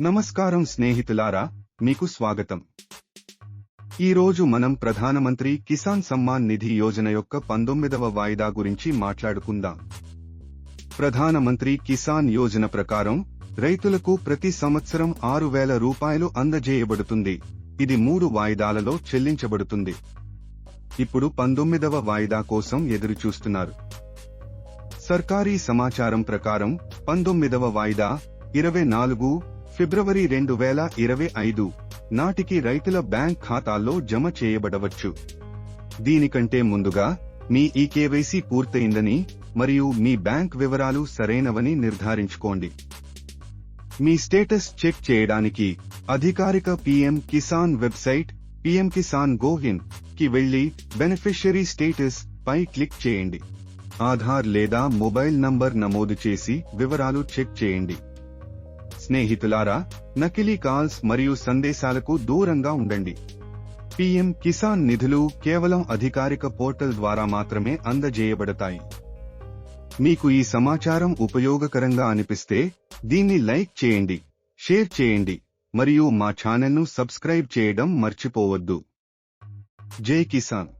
నమస్కారం స్నేహితులారా మీకు స్వాగతం. ఈ రోజు మనం ప్రధానమంత్రి కిసాన్ సమ్మాన్ నిధి యోజన యొక్క పంతొమ్మిదవ వాయిదా గురించి మాట్లాడుకుందాం. ప్రధానమంత్రి కిసాన్ యోజన ప్రకారం రైతులకు ప్రతి సంవత్సరం ఆరు వేల రూపాయలు అందజేయబడుతుంది. ఇది మూడు వాయిదాలలో చెల్లించబడుతుంది. ఇప్పుడు పంతొమ్మిదవ వాయిదా కోసం ఎదురుచూస్తున్నారు. సర్కారీ సమాచారం ప్రకారం పంతొమ్మిదవ వాయిదా ఇరవై నాలుగు ఫిబ్రవరి రెండు వేల ఇరవై ఐదు నాటికి రైతుల బ్యాంక్ ఖాతాల్లో జమ చేయబడవచ్చు. దీనికంటే ముందుగా మీ ఈ కేవైసీ పూర్తయిందని మరియు మీ బ్యాంక్ వివరాలు సరైనవని నిర్ధారించుకోండి. మీ స్టేటస్ చెక్ చేయడానికి అధికారిక PM Kisan website PM Kisan గోహిన్కి వెళ్ళి బెనిఫిషరీ స్టేటస్ పై క్లిక్ చేయండి. ఆధార్ లేదా మొబైల్ నంబర్ నమోదు చేసి వివరాలు చెక్ చేయండి. స్నేహితులారా నకిలీ కాల్స్ మరియు సందేశాలకు దూరంగా ఉండండి. పీఎం కిసాన్ నిధులు కేవలం అధికారిక పోర్టల్ ద్వారా మాత్రమే అందజేయబడతాయి. మీకు ఈ సమాచారం ఉపయోగకరంగా అనిపిస్తే దీన్ని లైక్ చేయండి షేర్ చేయండి మరియు మా ఛానల్ను సబ్స్క్రైబ్ చేయడం మర్చిపోవద్దు. జై కిసాన్.